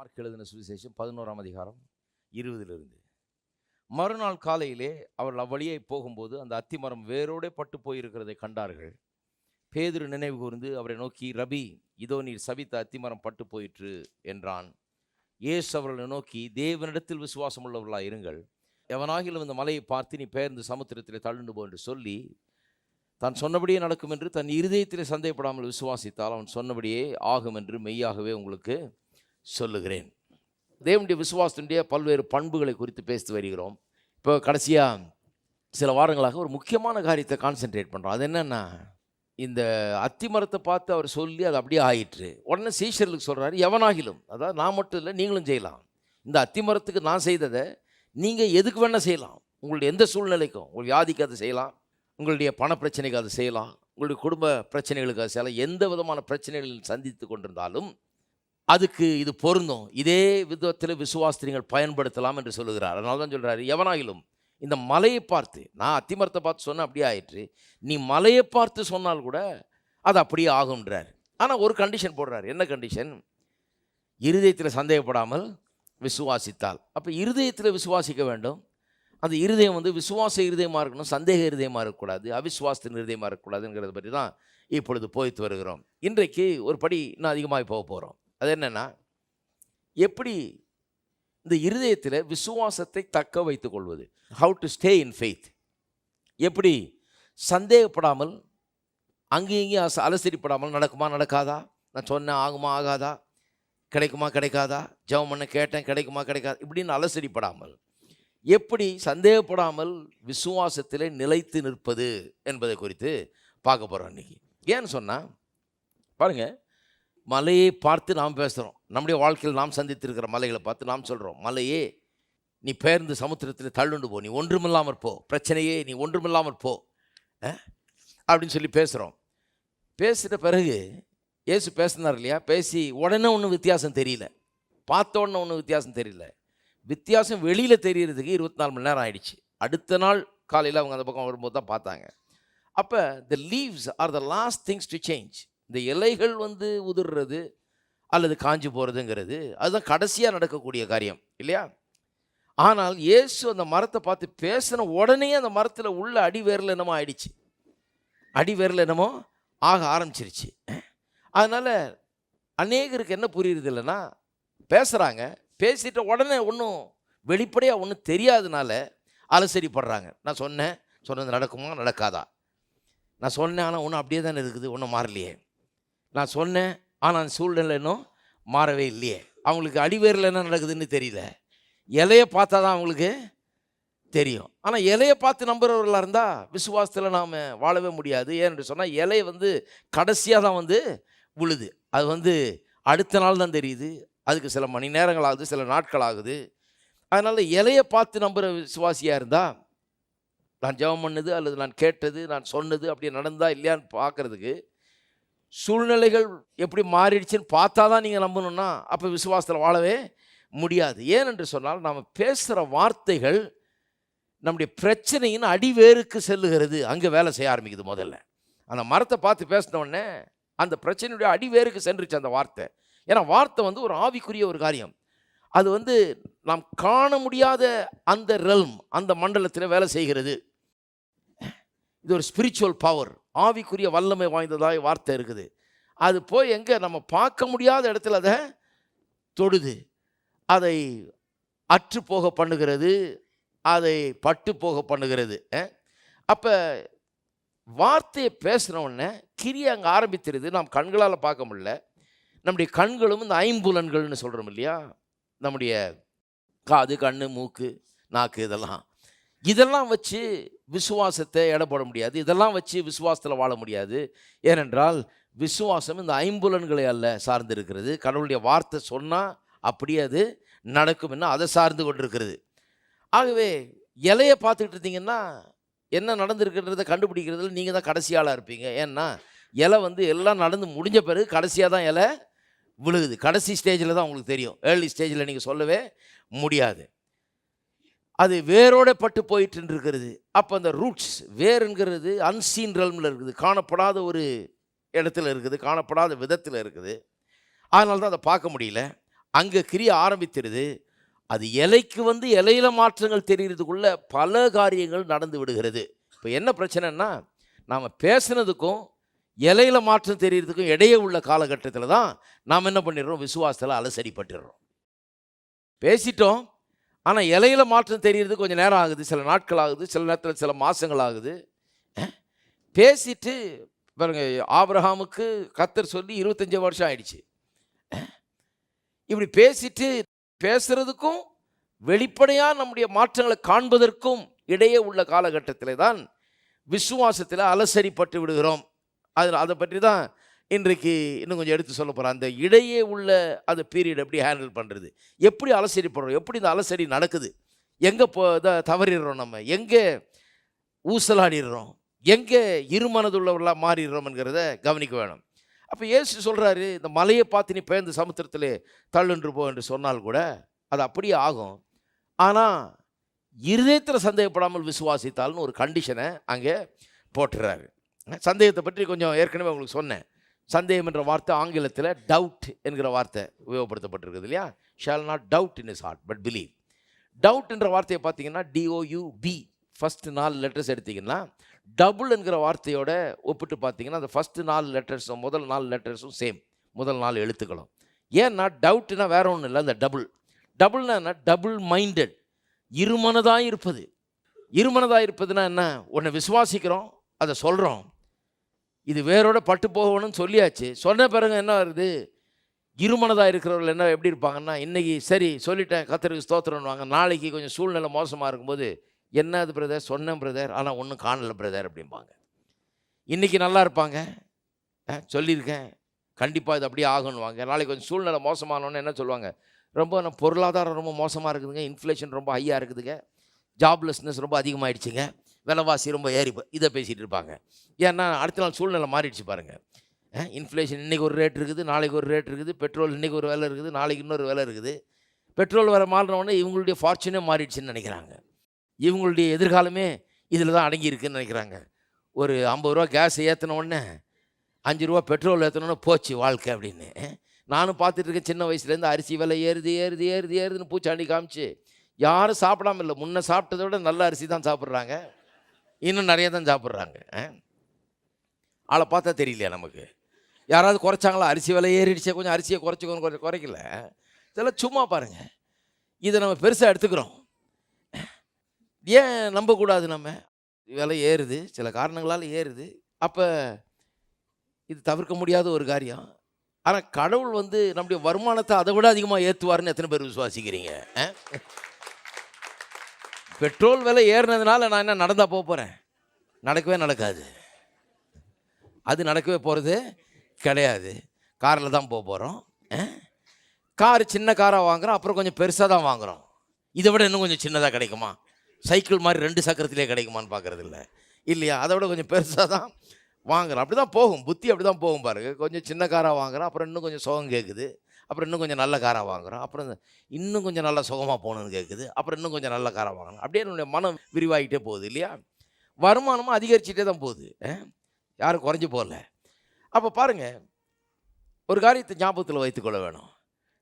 Mark எழுதின சுவிசேஷம் பதினோராம் அதிகாரம் இருபதிலிருந்து. மறுநாள் காலையிலே அவர்கள் அவ்வழியே போகும்போது அந்த அத்திமரம் வேரோடே பட்டு போயிருக்கிறதை கண்டார்கள். பேதுரு நினைவு கூர்ந்து அவரை நோக்கி ரபி இதோ நீர் சபித்த அத்திமரம் பட்டு போயிற்று என்றான். ஏசு அவர்களை நோக்கி தேவனிடத்தில் விசுவாசம் உள்ளவர்களாக இருங்கள். எவனாகிலும் இந்த மலையை பார்த்து நீ பெயர்ந்து சமுத்திரத்திலே தள்ளுண்டு போ என்று சொல்லி தான் சொன்னபடியே நடக்கும் என்று தன் இருதயத்திலே சந்தேகப்படாமல் விசுவாசித்தால் அவன் சொன்னபடியே ஆகும் என்று மெய்யாகவே உங்களுக்கு சொல்லுகிறேன். தேவனுடைய விசுவாசத்தினுடைய பல்வேறு பண்புகளை குறித்து பேசி வருகிறோம். இப்போ கடைசியாக சில வாரங்களாக ஒரு முக்கியமான காரியத்தை கான்சென்ட்ரேட் பண்ணுறோம் அது என்னென்னா இந்த அத்திமரத்தை பார்த்து அவர் சொல்லி அது அப்படியே ஆயிற்று. உடனே சீஷர்களுக்கு சொல்கிறாரு எவனாகிலும் அதாவது நான் மட்டும் இல்லை நீங்களும் செய்யலாம். இந்த அத்திமரத்துக்கு நான் செய்ததை நீங்கள் எதுக்கு வேணால் செய்யலாம். உங்களுடைய எந்த சூழ்நிலைக்கும் உங்கள் வியாதிக்கு அதை செய்யலாம். உங்களுடைய பண பிரச்சனைக்கு அதை செய்யலாம். உங்களுடைய குடும்ப பிரச்சனைகளுக்கு அதை செய்யலாம். எந்த விதமான பிரச்சனைகளில் சந்தித்து கொண்டிருந்தாலும் அதுக்கு இது பொருந்தும். இதே விதத்தில் விசுவாசத்தை நீங்கள் பயன்படுத்தலாம் என்று சொல்லுகிறார். அதனால தான் சொல்கிறார் எவனாகிலும் இந்த மலையை பார்த்து நான் அத்திமரத்தை பார்த்து சொன்னேன் அப்படியே ஆயிற்று. நீ மலையை பார்த்து சொன்னால் கூட அது அப்படியே ஆகுன்றார் ஆனால் ஒரு கண்டிஷன் போடுறார். என்ன கண்டிஷன் இருதயத்தில் சந்தேகப்படாமல் விசுவாசித்தால். அப்போ இருதயத்தில் விசுவாசிக்க வேண்டும். அந்த இருதயம் வந்து விசுவாச இருதயமாக இருக்கணும் சந்தேக இருதயமாக இருக்கக்கூடாது அவிசுவாசத்தின் இருதயமாக இருக்கக்கூடாதுங்கிறத பற்றி தான் இப்பொழுது போய்த்து வருகிறோம். இன்றைக்கு ஒரு படி இன்னும் அதிகமாக போக போகிறோம் அது என்னென்னா எப்படி இந்த இருதயத்தில் விசுவாசத்தை தக்க வைத்துக் கொள்வது? How to stay in faith எப்படி சந்தேகப்படாமல் அங்கேயும் இங்கேயும் அச அலசரிப்படாமல் நடக்குமா நடக்காதா? நான் சொன்னேன் ஆகுமா ஆகாதா? கிடைக்குமா கிடைக்காதா? ஜெபம் பண்ண கேட்டேன் கிடைக்குமா கிடைக்காது? இப்படின்னு அலசரிப்படாமல் எப்படி சந்தேகப்படாமல் விசுவாசத்தில் நிலைத்து நிற்பது என்பதை குறித்து பார்க்க போகிறோம் இன்றைக்கி ஏன்னு சொன்னால் பாருங்கள் மலையை பார்த்து நாம் பேசுகிறோம் நம்முடைய வாழ்க்கையில் நாம் சந்தித்திருக்கிற மலைகளை பார்த்து நாம் சொல்கிறோம் மலையே நீ பெயர்ந்து சமுத்திரத்தில் தள்ளுண்டு போ. நீ ஒன்றுமில்லாமற் போ. பிரச்சனையே நீ ஒன்றுமில்லாமற் போ. அப்படின்னு சொல்லி பேசுகிறோம் பேசிட்ட பிறகு ஏசு பேசினார் இல்லையா? பேசி உடனே ஒன்றும் வித்தியாசம் தெரியல. பார்த்த உடனே ஒன்றும் வித்தியாசம் தெரியல. வித்தியாசம் வெளியில் தெரியறதுக்கு இருபத்தி நாலு மணி நேரம் ஆயிடுச்சு. அடுத்த நாள் காலையில் அவங்க அந்த பக்கம் வரும்போது தான் பார்த்தாங்க. அப்போ the leaves are the last things to change இந்த இலைகள் வந்து உதிர்றது அல்லது காஞ்சு போகிறதுங்கிறது அதுதான் கடைசியாக நடக்கக்கூடிய காரியம் இல்லையா? ஆனால் இயேசு அந்த மரத்தை பார்த்து பேசின உடனே அந்த மரத்தில் உள்ள அடிவேரில் என்னமோ ஆயிடுச்சு. அடிவேரில் என்னமோ ஆக ஆரம்பிச்சிருச்சு. அதனால் அநேகருக்கு என்ன புரியுறது இல்லைன்னா பேசுகிறாங்க பேசிட்ட உடனே ஒன்றும் வெளிப்படையாக ஒன்றும் தெரியாதனால அலசரிப்படுறாங்க நான் சொன்னேன் சொன்னது நடக்குமா நடக்காதா? நான் சொன்னேன் ஆனால் ஒன்றும் அப்படியே தானே இருக்குது ஒன்றும் மாறலையே. நான் சொன்னேன் ஆனால் அந்த சூழ்நிலை இன்னும் மாறவே இல்லையே. அவங்களுக்கு அடிவேரில் என்ன நடக்குதுன்னு தெரியல. இலையை பார்த்தா தான் அவங்களுக்கு தெரியும். ஆனால் இலையை பார்த்து நம்புறவர்களாக இருந்தால் விசுவாசத்தில் நாம் வாழவே முடியாது. ஏன்னு சொன்னால் இலை வந்து கடைசியாக தான் வந்து விழுது. அது வந்து அடுத்த நாள் தான் தெரியுது. அதுக்கு சில மணி நேரங்கள் ஆகுது சில நாட்கள் ஆகுது அதனால் இலையை பார்த்து நம்புகிற விசுவாசியாக இருந்தால் நான் ஜெபம் பண்ணது அல்லது நான் கேட்டது நான் சொன்னது அப்படி நடந்தா இல்லையான்னு பார்க்குறதுக்கு சூழ்நிலைகள் எப்படி மாறிடுச்சுன்னு பார்த்தா தான் நீங்கள் நம்பணும்னா அப்போ விசுவாசத்தில் வாழவே முடியாது. ஏனென்று சொன்னால் நாம் பேசுகிற வார்த்தைகள் நம்முடைய பிரச்சனையின் அடிவேருக்கு செல்லுகிறது. அங்கே வேலை செய்ய ஆரம்பிக்குது முதல்ல. அந்த மரத்தை பார்த்து பேசினோடனே அந்த பிரச்சனையுடைய அடிவேருக்கு சென்றுச்சு அந்த வார்த்தை. ஏன்னா வார்த்தை வந்து ஒரு ஆவிக்குரிய ஒரு காரியம். அது வந்து நாம் காண முடியாத அந்த ரெல்ம் அந்த மண்டலத்தில் வேலை செய்கிறது. இது ஒரு ஸ்பிரிச்சுவல் பவர் ஆவிக்குரிய வல்லமை வாய்ந்ததாக வார்த்தை இருக்குது. அது போய் எங்கே நம்ம பார்க்க முடியாத இடத்துல அதை தொடுது. அதை அற்று போக பண்ணுகிறது. அதை பட்டு போக பண்ணுகிறது. அப்போ வார்த்தையை பேசுன கிரியை அங்கே ஆரம்பித்திருது. நாம் கண்களால் பார்க்க முடியல. நம்முடைய கண்களும் இந்த ஐம்புலன்கள்னு சொல்கிறோம் இல்லையா? நம்முடைய காது கண் மூக்கு நாக்கு இதெல்லாம். இதெல்லாம் வச்சு விசுவாசத்தை எடை போட முடியாது. இதெல்லாம் வச்சு விசுவாசத்தில் வாழ முடியாது. ஏனென்றால் விசுவாசம் இந்த ஐம்புலன்களை அல்ல சார்ந்து இருக்கிறது கடவுளுடைய வார்த்தை சொன்னால் அப்படியே அது நடக்கும் என்ன அதை சார்ந்து கொண்டிருக்கிறது. ஆகவே இலையை பார்த்துக்கிட்டு இருந்தீங்கன்னா என்ன நடந்திருக்குன்றதை கண்டுபிடிக்கிறதுல நீங்கள் தான் கடைசியாளாக இருப்பீங்க. ஏன்னா இலை வந்து எல்லாம் நடந்து முடிஞ்ச பிறகு கடைசியாக தான் இலை விழுகுது. கடைசி ஸ்டேஜில் தான் உங்களுக்கு தெரியும். ஏர்லி ஸ்டேஜில் நீங்கள் சொல்லவே முடியாது. அது வேரோட பட்டு போயிட்டு இருக்கிறது அப்போ அந்த ரூட்ஸ் வேருங்கிறது அன்சீன் ரல்மில் இருக்குது. காணப்படாத ஒரு இடத்துல இருக்குது காணப்படாத விதத்தில் இருக்குது. அதனால தான் அதை பார்க்க முடியல. அங்கே கிரிய ஆரம்பித்திருது அது இலைக்கு வந்து இலையில மாற்றங்கள் தெரிகிறதுக்குள்ளே பல காரியங்கள் நடந்து விடுகிறது. இப்போ என்ன பிரச்சனைன்னா நாம் பேசுனதுக்கும் இலையில மாற்றம் தெரியறதுக்கும் இடையே உள்ள காலகட்டத்தில் தான் நாம் என்ன பண்ணிடுறோம்? விசுவாசத்தில் அலசடிப்பட்டுடுறோம் பேசிட்டோம். ஆனால் இலையில மாற்றம் தெரிகிறது கொஞ்சம் நேரம் ஆகுது. சில நாட்கள் ஆகுது. சில நேரத்தில் சில மாதங்கள் ஆகுது. பேசிட்டு பாருங்க ஆப்ரஹாமுக்கு கத்தர் சொல்லி இருபத்தஞ்சி வருஷம் ஆயிடுச்சு. இப்படி பேசிட்டு பேசுறதுக்கும் வெளிப்படையாக நம்முடைய மாற்றங்களை காண்பதற்கும் இடையே உள்ள காலகட்டத்தில் தான் விசுவாசத்தில் அலசரிப்பட்டு விடுகிறோம். அது அதை பற்றி தான் இன்றைக்கு இன்னும் கொஞ்சம் எடுத்து சொல்ல போகிறேன் அந்த இடையே உள்ள அந்த பீரியட் எப்படி ஹேண்டில் பண்ணுறது எப்படி அலசரிப்படுறோம் எப்படி இந்த அலசரி நடக்குது? எங்கே போ இதை தவறிடுறோம் நம்ம? எங்கே ஊசலாடிடுறோம்? எங்கே இருமனதுள்ளவர்களாக மாறிடுறோம்ங்கிறத கவனிக்க வேணும். அப்போ ஏசு சொல்கிறாரு இந்த மலையை பார்த்து நீ பேர்ந்து சமுத்திரத்தில் தள்ளுன்று போ என்று சொன்னால் கூட அது அப்படியே ஆகும். ஆனால் இருதயத்தில் சந்தேகப்படாமல் விசுவாசித்தால்னு ஒரு கண்டிஷனை அங்கே போட்டுறாரு. சந்தேகத்தை பற்றி கொஞ்சம் ஏற்கனவே உங்களுக்கு சொன்னேன். சந்தேகம் என்ற வார்த்தை ஆங்கிலத்தில் டவுட் என்கிற வார்த்தை உபயோகப்படுத்தப்பட்டிருக்குது இல்லையா? Shall not doubt in is heart but believe doubt என்ற வார்த்தையை பார்த்தீங்கன்னா D O U B first நாலு லெட்டர்ஸ் எடுத்தீங்கன்னா டபுள் என்கிற வார்த்தையோட ஒப்பிட்டு பார்த்தீங்கன்னா அந்த ஃபஸ்ட்டு நாலு லெட்டர்ஸும் முதல் நாலு லெட்டர்ஸும் சேம் முதல் நாலு எழுத்துக்களும். ஏன்னா டவுட்னா வேற ஒன்றும் இல்லை அந்த டபுள் டபுள்னா என்ன? டபுள் மைண்டட் இருமனதாக இருப்பது. இருமனதாக இருப்பதுன்னா என்ன? ஒன்று விசுவாசிக்கிறோம் அதை சொல்கிறோம் இது வேரோட பட்டு போகணும்னு சொல்லியாச்சு. சொன்ன பிறகு என்ன வருது? இருமனதாக இருக்கிறவர்கள் என்ன எப்படி இருப்பாங்கன்னா இன்றைக்கி சரி சொல்லிட்டேன் கத்திரிக்கு ஸ்தோத்திரம்வாங்க நாளைக்கு கொஞ்சம் சூழ்நிலை மோசமாக இருக்கும்போது என்ன அது பிரதர்? சொன்னேன் பிரதர் ஆனால் ஒன்றும் காணலை பிரதர் அப்படிம்பாங்க. இன்றைக்கி நல்லா இருப்பாங்க. சொல்லியிருக்கேன். கண்டிப்பாக இது அப்படியே ஆகணுவாங்க நாளைக்கு கொஞ்சம் சூழ்நிலை மோசமானோன்னு என்ன சொல்லுவாங்க? ரொம்ப நம்ம பொருளாதாரம் ரொம்ப மோசமாக இருக்குதுங்க. இன்ஃப்ளேஷன் ரொம்ப ஹையாக இருக்குதுங்க. ஜாப்லெஸ்னஸ் ரொம்ப அதிகமாகிடுச்சுங்க விலைவாசி ரொம்ப ஏறி போ- இதை பேசிகிட்டு இருப்பாங்க. ஏன்னா அடுத்த நாள் சூழ்நிலை மாறிடுச்சு பாருங்கள் இன்ஃப்ளேஷன் இன்றைக்கி ஒரு ரேட் இருக்குது நாளைக்கு ஒரு ரேட் இருக்குது பெட்ரோல் இன்றைக்கி ஒரு விலை இருக்குது நாளைக்கு இன்னொரு விலை இருக்குது. பெட்ரோல் வர மாறினவுடனே இவங்களுடைய ஃபார்ச்சூனே மாறிடுச்சுன்னு நினைக்கிறாங்க. இவங்களுடைய எதிர்காலமே இதில் தான் அடங்கியிருக்குன்னு நினைக்கிறாங்க. ஒரு ஐம்பது ரூபா கேஸ் ஏற்றின உடனே அஞ்சு ரூபா பெட்ரோல் ஏற்றினோடனே போச்சு வாழ்க்கை அப்படின்னு. நானும் பார்த்துட்ருக்கேன் சின்ன வயசுலேருந்து அரிசி விலை ஏறுது ஏறுது ஏறுது ஏறுதுன்னு பூச்சாண்டி காமிச்சு. யாரும் சாப்பிடாம இல்லை முன்னே சாப்பிட்டதை விட நல்ல அரிசி தான் சாப்பிட்றாங்க. இன்னும் நிறைய தான் சாப்பிட்றாங்க ஆளை பார்த்தா தெரியலையா நமக்கு? யாராவது குறைச்சாங்களா? அரிசி விலை ஏறிடுச்சே கொஞ்சம் அரிசியை குறைச்சிக்கணும் கொஞ்சம் குறைக்கல. இதெல்லாம் சும்மா பாருங்கள் இதை நம்ம பெருசாக எடுத்துக்கிறோம். ஏன் நம்பக்கூடாது நம்ம? விலை ஏறுது சில காரணங்களால் ஏறுது. அப்போ இது தவிர்க்க முடியாத ஒரு காரியம். ஆனால் கடவுள் வந்து நம்முடைய வருமானத்தை அதை விட அதிகமாக ஏற்றுவாருன்னு எத்தனை பேர் விசுவாசிக்கிறீங்க ஆ? பெட்ரோல் விலை ஏறினதுனால நான் என்ன நடந்தால் போக போகிறேன் நடக்கவே நடக்காது. அது நடக்கவே போகிறது கிடையாது. காரில் தான் போக போகிறோம் கார் சின்ன காராக வாங்குகிறோம் அப்புறம் கொஞ்சம் பெருசாக தான் வாங்குகிறோம் இதை விட இன்னும் கொஞ்சம் சின்னதாக கிடைக்குமா? சைக்கிள் மாதிரி ரெண்டு சக்கரத்திலே கிடைக்குமான்னு பார்க்குறது இல்லை. இல்லையா? அதை விட கொஞ்சம் பெருசாக தான் வாங்குறோம். அப்படி தான் போகும். புத்தி அப்படி தான் போகும் பாருங்கள் கொஞ்சம் சின்ன காராக வாங்குறோம். அப்புறம் இன்னும் கொஞ்சம் சுகம் கேட்குது அப்புறம் இன்னும் கொஞ்சம் நல்ல காராக வாங்குகிறோம் அப்புறம் இன்னும் கொஞ்சம் நல்லா சுகமாக போகணும்னு கேட்குது அப்புறம் இன்னும் கொஞ்சம் நல்ல காராக வாங்கணும். அப்படியே என்னுடைய மனம் விரிவாகிட்டே போகுது இல்லையா? வருமானமும் அதிகரிச்சுட்டே தான் போகுது. யாரும் குறைஞ்சி போகல. அப்போ பாருங்கள் ஒரு காரியத்தை ஞாபகத்தில் வைத்துக்கொள்ள வேணும்.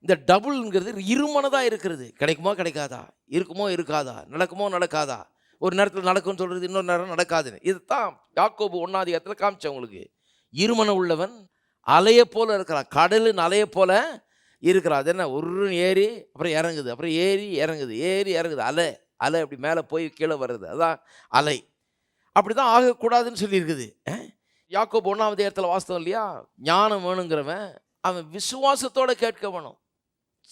இந்த டபுள்ங்கிறது இருமனதாக இருக்கிறது. கிடைக்குமோ கிடைக்காதா? இருக்குமோ இருக்காதா? நடக்குமோ நடக்காதா? ஒரு நேரத்தில் நடக்கும்னு சொல்கிறது இன்னொரு நேரம் நடக்காதுன்னு. இதுதான் யாக்கோபு ஒன்றாதிகாரத்தில் காமிச்சேன் உங்களுக்கு. இருமனம் உள்ளவன் அலையை போல இருக்கிறான். கடலின் அலையை போல இருக்கிறோம் அது என்ன? ஒரு ஏறி அப்புறம் இறங்குது. அப்புறம் ஏறி இறங்குது. ஏறி இறங்குது. அலை அலை அப்படி மேலே போய் கீழே வருது. அதான் அலை. அப்படி தான் ஆகக்கூடாதுன்னு சொல்லியிருக்குது. யாக்கோ ஒன்றாவது இடத்துல வாஸ்தவம் இல்லையா? ஞானம் வேணுங்கிறவன் அவன் விசுவாசத்தோடு கேட்க வேணும்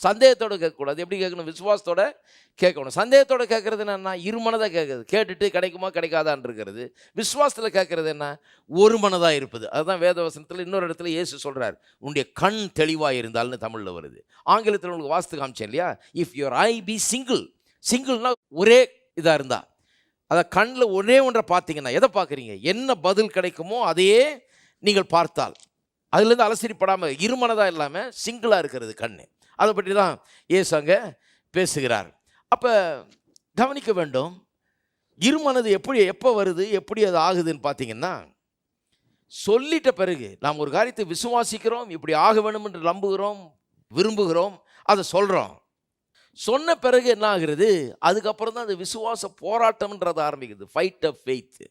சந்தேகத்தோட கேட்கக்கூடாது. எப்படி கேட்கணும்? விசுவாசத்தோட கேட்கணும். சந்தேகத்தோட கேட்குறது என்னன்னா இருமனதாக கேட்குறது. கேட்டுட்டு கிடைக்குமா கிடைக்காதான்னு இருக்கிறது. விசுவாசத்தில் கேட்குறது என்ன? ஒரு மனதாக இருப்பது. அதுதான் வேதவசனத்தில் இன்னொரு இடத்துல இயேசு சொல்கிறார் உன்னுடைய கண் தெளிவாக இருந்தால்னு தமிழில் வருது. ஆங்கிலத்தில் உங்களுக்கு வாஸ்து காமிச்சேன் இல்லையா? If your eye be single சிங்கிள்னா ஒரே இதாக இருந்தா. அதை கண்ணில் ஒரே ஒன்றை பார்த்தீங்கன்னா எதை பார்க்குறீங்க? என்ன பதில் கிடைக்குமோ அதையே நீங்கள் பார்த்தால். அதுலேருந்து அலசரிப்படாமல் இருமனதாக இல்லாமல் சிங்கிளாக இருக்கிறது கண் அதை பற்றி தான் இயேசு அங்கே பேசுகிறார். அப்போ கவனிக்க வேண்டும் இருமனது எப்படி எப்போ வருது எப்படி அது ஆகுதுன்னு பார்த்தீங்கன்னா சொல்லிட்ட பிறகு நாம் ஒரு காரியத்தை விசுவாசிக்கிறோம் இப்படி ஆக வேண்டும் என்று நம்புகிறோம் விரும்புகிறோம் அதை சொல்கிறோம் சொன்ன பிறகு என்ன ஆகுறது? அதுக்கப்புறம் தான் அந்த விசுவாச போராட்டம்ன்றது ஆரம்பிக்குது. ஃபைட் ஆஃப் ஃபெய்த்து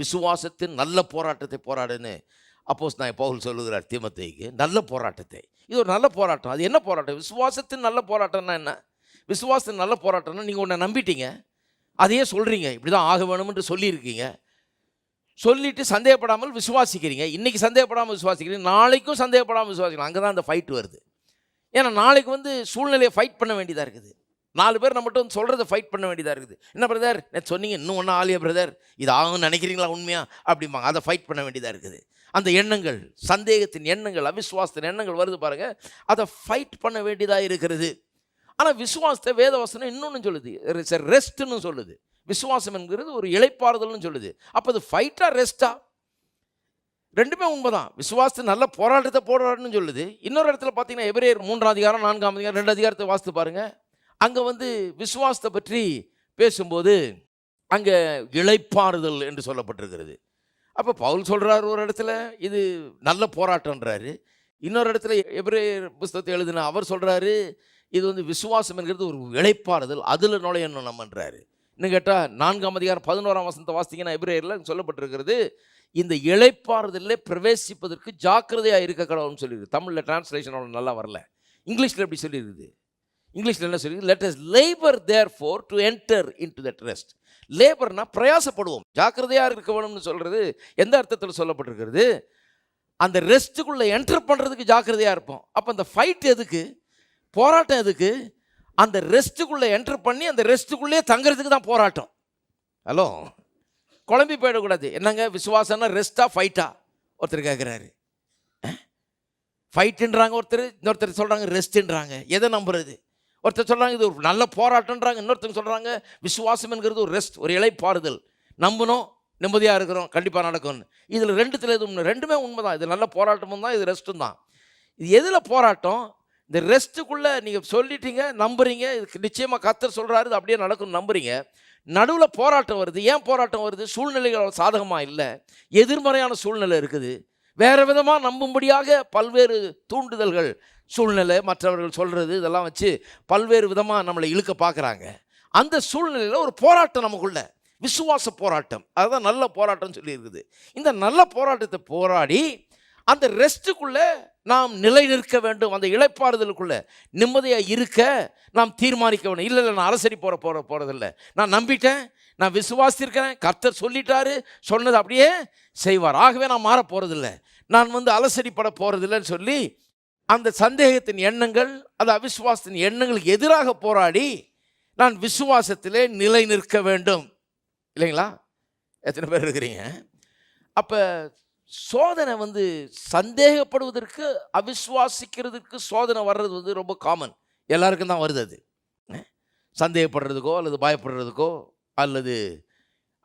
விசுவாசத்தின் நல்ல போராட்டத்தை போராடுன்னு அப்போஸ் நான் பவுல் சொல்லுகிறார் தீமத்தைக்கு நல்ல போராட்டத்தை. இது ஒரு நல்ல போராட்டம். அது என்ன போராட்டம்? விசுவாசத்தின் நல்ல போராட்டம்னா என்ன? விசுவாசத்தின் நல்ல போராட்டம்னா நீங்கள் ஒன்றை நம்பிட்டீங்க. அதையே சொல்கிறீங்க இப்படி தான் ஆக வேணும்னு சொல்லியிருக்கீங்க. சொல்லிவிட்டு சந்தேகப்படாமல் விசுவாசிக்கிறீங்க. இன்றைக்கி சந்தேகப்படாமல் விசுவாசிக்கிறீங்க. நாளைக்கும் சந்தேகப்படாமல் விசுவாசிக்கிறீங்க. அங்கே தான் அந்த ஃபைட் வருது. ஏன்னா நாளைக்கு வந்து சூழ்நிலையை ஃபைட் பண்ண வேண்டியதாக இருக்குது. நாலு பேர் நம்மகிட்ட வந்து சொல்கிறத ஃபைட் பண்ண வேண்டியதாக இருக்குது. என்ன பிரதர் நேற்று சொன்னீங்க இன்னும் ஒன்றும் ஆலியா பிரதர் இது ஆகும்னு நினைக்கிறீங்களா உண்மையா? அப்படிம்பாங்க. அதை ஃபைட் பண்ண வேண்டியதாக இருக்குது. அந்த எண்ணங்கள் சந்தேகத்தின் எண்ணங்கள் அவிஸ்வாசத்தின் எண்ணங்கள் வருது பாருங்கள் அதை ஃபைட் பண்ண வேண்டியதாக இருக்கிறது. ஆனால் விசுவாசத்தை வேதவசனம் இன்னொன்று சொல்லுது. ரெஸ்ட்னு சொல்லுது. விசுவாசம் என்கிறது ஒரு இளைப்பாறுதல்னு சொல்லுது. அப்போ அது ஃபைட்டாக ரெஸ்ட்டா ரெண்டுமே உண்மைதான். விசுவாசத்தை நல்ல போராட்டத்தை போராடணும்னு சொல்லுது. இன்னொரு இடத்துல பார்த்தீங்கன்னா எபிரேயர் மூன்றாம் அதிகாரம் நான்காம் அதிகாரம் ரெண்டு அதிகாரத்தை வாசித்து பாருங்க. அங்கே வந்து விசுவாசத்தை பற்றி பேசும்போது அங்கே இழைப்பாறுதல் என்று சொல்லப்பட்டிருக்கிறது. அப்போ பவுல் சொல்கிறார் ஒரு இடத்துல இது நல்ல போராட்டம்ன்றாரு. இன்னொரு இடத்துல எபிரேயர் புஸ்தகத்தை எழுதின அவர் சொல்கிறாரு இது வந்து விசுவாசம் என்கிறது ஒரு இளைப்பாறுதல் அதில் நுழையணும் நம்மன்றாரு. இன்னும் கேட்டால் நான்காம் அதிகாரம் பதினோராம் வசனத்தை வாசித்தீங்கன்னா எபிரேயரில் சொல்லப்பட்டிருக்கிறது இந்த இழைப்பாறுதலில் பிரவேசிப்பதற்கு ஜாக்கிரதையாக இருக்க கடவுள்னு சொல்லியிருக்கு. தமிழில் டிரான்ஸ்லேஷனோட நல்லா வரல. இங்கிலீஷில் எப்படி சொல்லியிருக்குது? இங்கிலீஷில் என்ன சொல்லி let us labour therefore to enter into that rest லேபர்னா பிரயாசப்படுவோம். ஜாக்கிரதையாக இருக்க வேணும்னு சொல்கிறது எந்த அர்த்தத்தில் சொல்லப்பட்டிருக்கிறது? அந்த ரெஸ்ட்டுக்குள்ளே என்டர் பண்ணுறதுக்கு ஜாக்கிரதையாக இருப்போம். அப்போ அந்த ஃபைட் எதுக்கு? போராட்டம் எதுக்கு? அந்த ரெஸ்ட்டுக்குள்ளே என்டர் பண்ணி அந்த ரெஸ்ட்டுக்குள்ளேயே தங்குறதுக்கு தான் போராட்டம். ஹலோ குழம்பி போயிடக்கூடாது. என்னங்க? விசுவாசம்னா ரெஸ்ட்டாக ஃபைட்டா ஒருத்தர் கேட்குறாரு ஃபைட்டுன்றாங்க ஒருத்தர் இன்னொருத்தர் சொல்கிறாங்க ரெஸ்ட்டுன்றாங்க எதை நம்புறது? ஒருத்தர் சொல்கிறாங்க இது ஒரு நல்ல போராட்டன்றாங்க இன்னொருத்தங்க சொல்கிறாங்க விசுவாசம் என்கிறது ஒரு ரெஸ்ட் ஒரு இலைப்பாறுதல் நம்பணும் நிம்மதியாக இருக்கிறோம் கண்டிப்பாக நடக்கும்னு. இதில் ரெண்டுத்தில் எது உண்மை ரெண்டுமே உண்மை தான் இது நல்ல போராட்டமும் தான் இது ரெஸ்ட்டும் தான். இது எதில் போராட்டம்? இந்த ரெஸ்ட்டுக்குள்ளே நீங்கள் சொல்லிட்டீங்க நம்புறீங்க இதுக்கு நிச்சயமாக கத்தர் சொல்கிறாரு இது அப்படியே நடக்கும்னு நம்புறீங்க. நடுவில் போராட்டம் வருது. ஏன் போராட்டம் வருது? சூழ்நிலைகள் சாதகமாக இல்லை. எதிர்மறையான சூழ்நிலை இருக்குது. வேறு விதமாக நம்பும்படியாக பல்வேறு தூண்டுதல்கள் சூழ்நிலை மற்றவர்கள் சொல்கிறது இதெல்லாம் வச்சு பல்வேறு விதமாக நம்மளை இழுக்க பார்க்குறாங்க அந்த சூழ்நிலையில் ஒரு போராட்டம் நமக்குள்ள. விசுவாச போராட்டம். அதுதான் நல்ல போராட்டம்னு சொல்லியிருக்குது. இந்த நல்ல போராட்டத்தை போராடி அந்த ரெஸ்ட்டுக்குள்ளே நாம் நிலை நிற்க வேண்டும். அந்த இழைப்பாறுதலுக்குள்ளே நிம்மதியாக இருக்க நாம் தீர்மானிக்க வேண்டும். இல்லை இல்லை நான் அலசடி போகிற போகிற போகிறதில்ல நான் நம்பிட்டேன். நான் விசுவாசித்திருக்கிறேன். கர்த்தர் சொல்லிட்டாரு. சொன்னது அப்படியே செய்வார். ஆகவே நான் மாற போகிறதில்ல நான் வந்து அலசரிப்பட போகிறதில்லன்னு சொல்லி அந்த சந்தேகத்தின் எண்ணங்கள் அந்த அவிசுவாசத்தின் எண்ணங்களுக்கு எதிராக போராடி நான் விசுவாசத்திலே நிலை நிற்க வேண்டும். இல்லைங்களா? எத்தனை பேர் இருக்கிறீங்க? அப்போ சோதனை வந்து சந்தேகப்படுவதற்கு அவிஸ்வாசிக்கிறதுக்கு சோதனை வர்றது வந்து ரொம்ப காமன் எல்லாருக்கும் தான் வருது அது. சந்தேகப்படுறதுக்கோ அல்லது பயப்படுறதுக்கோ அல்லது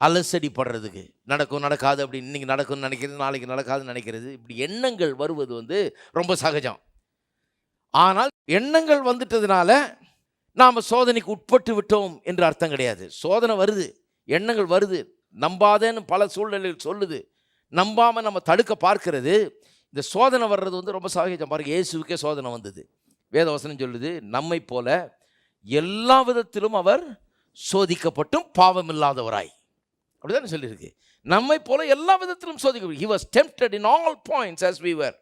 அலசடிப்படுறதுக்கு. நடக்கும் நடக்காது அப்படின்னு இன்றைக்கி நடக்கும்னு நினைக்கிறது நாளைக்கு நடக்காதுன்னு நினைக்கிறது இப்படி எண்ணங்கள் வருவது வந்து ரொம்ப சகஜம். ஆனால் எண்ணங்கள் வந்துட்டதுனால நாம் சோதனைக்கு உட்பட்டு விட்டோம் என்று அர்த்தம் கிடையாது. சோதனை வருது எண்ணங்கள் வருது நம்பாதேன்னு பல சூழ்நிலைகள் சொல்லுது. நம்பாமல் நம்ம தடுக்க பார்க்கிறது இந்த சோதனை வர்றது வந்து ரொம்ப சகஜம். பாருங்க இயேசுக்கே சோதனை வந்தது. வேதவசனம் சொல்லுது நம்மை போல எல்லா விதத்திலும் அவர் சோதிக்கப்பட்டும் பாவம் இல்லாதவராய் அப்படிதான் சொல்லியிருக்கு. நம்மை போல எல்லா விதத்திலும் சோதிக்கப்படும் he was tempted in all points as we are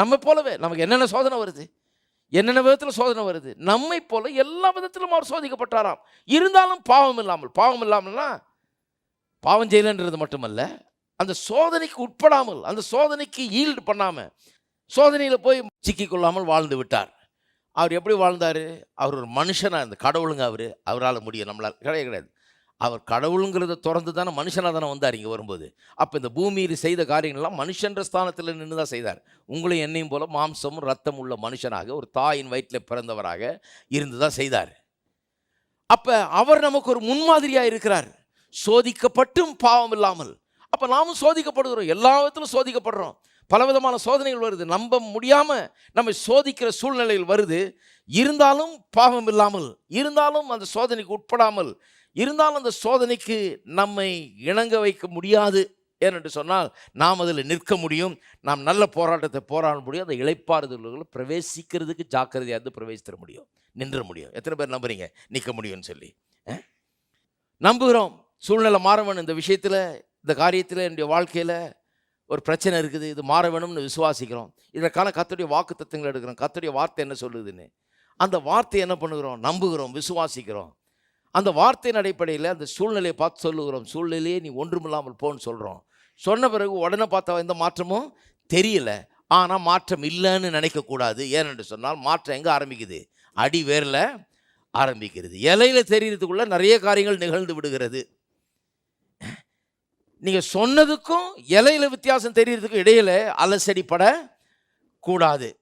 நம்மை போலவே நமக்கு என்னென்ன சோதனை வருது? என்னென்ன விதத்தில் சோதனை வருது? நம்மை போல எல்லா விதத்திலும் அவர் சோதிக்கப்பட்டாராம். இருந்தாலும் பாவம் இல்லாமல். பாவம் இல்லாமல்னா பாவம் செய்யலன்றது மட்டுமல்ல. அந்த சோதனைக்கு உட்படாமல் அந்த சோதனைக்கு ஈல்டு பண்ணாமல் சோதனையில் போய் சிக்கிக்கொள்ளாமல் வாழ்ந்து விட்டார். அவர் எப்படி வாழ்ந்தார்? அவர் ஒரு மனுஷனாக இருந்த கடவுளுங்க அவர். அவரால் முடியும். நம்மளால் கிடையாது கிடையாது. அவர் கடவுளுங்கிறத திறந்து தானே மனுஷனாக தானே வந்தார் இங்கே வரும்போது. அப்போ இந்த பூமியில் செய்த காரியங்கள்லாம் மனுஷன்ற ஸ்தானத்தில் நின்று தான் செய்தார். உங்களையும் என்னையும் போல மாம்சமும் ரத்தம் உள்ள மனுஷனாக ஒரு தாயின் வயிற்றில் பிறந்தவராக இருந்து தான் செய்தார். அப்போ அவர் நமக்கு ஒரு முன்மாதிரியாக இருக்கிறார். சோதிக்கப்பட்டும் பாவம் இல்லாமல். அப்போ நாமும் சோதிக்கப்படுகிறோம். எல்லா விதத்திலும் சோதிக்கப்படுறோம். பலவிதமான சோதனைகள் வருது. நம்ப முடியாமல் நம்மை சோதிக்கிற சூழ்நிலைகள் வருது. இருந்தாலும் பாவம் இல்லாமல். இருந்தாலும் அந்த சோதனைக்கு உட்படாமல் இருந்தாலும் அந்த சோதனைக்கு நம்மை இணங்க வைக்க முடியாது ஏனென்று சொன்னால் நாம் அதில் நிற்க முடியும் நாம் நல்ல போராட்டத்தை போராட முடியும் அந்த இழைப்பாறுதல்களை பிரவேசிக்கிறதுக்கு ஜாக்கிரதையாக இருந்து பிரவேசித்திட முடியும் நின்ற முடியும். எத்தனை பேர் நம்புறீங்க? நிற்க முடியும்னு சொல்லி. நம்புகிறோம். சூழ்நிலை மாற வேணும் இந்த விஷயத்தில் இந்த காரியத்தில் என்னுடைய வாழ்க்கையில் ஒரு பிரச்சனை இருக்குது இது மாற வேணும்னு விசுவாசிக்கிறோம். இதற்கான கத்துடைய வாக்கு தத்துவங்களை எடுக்கிறோம். கத்துடைய வார்த்தை என்ன சொல்லுதுன்னு? அந்த வார்த்தை என்ன பண்ணுகிறோம்? நம்புகிறோம் விசுவாசிக்கிறோம். அந்த வார்த்தையின் அடிப்படையில் அந்த சூழ்நிலையை பார்த்து சொல்லுகிறோம். சூழ்நிலையே நீ ஒன்றுமில்லாமல் போன்னு சொல்கிறோம் சொன்ன பிறகு உடனே பார்த்தா எந்த மாற்றமும் தெரியல. ஆனால் மாற்றம் இல்லைன்னு நினைக்கக்கூடாது. ஏனென்று சொன்னால் மாற்றம் எங்கே ஆரம்பிக்குது? அடி வேரில் ஆரம்பிக்கிறது. இலையில தெரியறதுக்குள்ளே நிறைய காரியங்கள் நிகழ்ந்து விடுகிறது. நீங்கள் சொன்னதுக்கும் இலையில வித்தியாசம் தெரியறதுக்கும் இடையில அலசடிப்பட கூடாது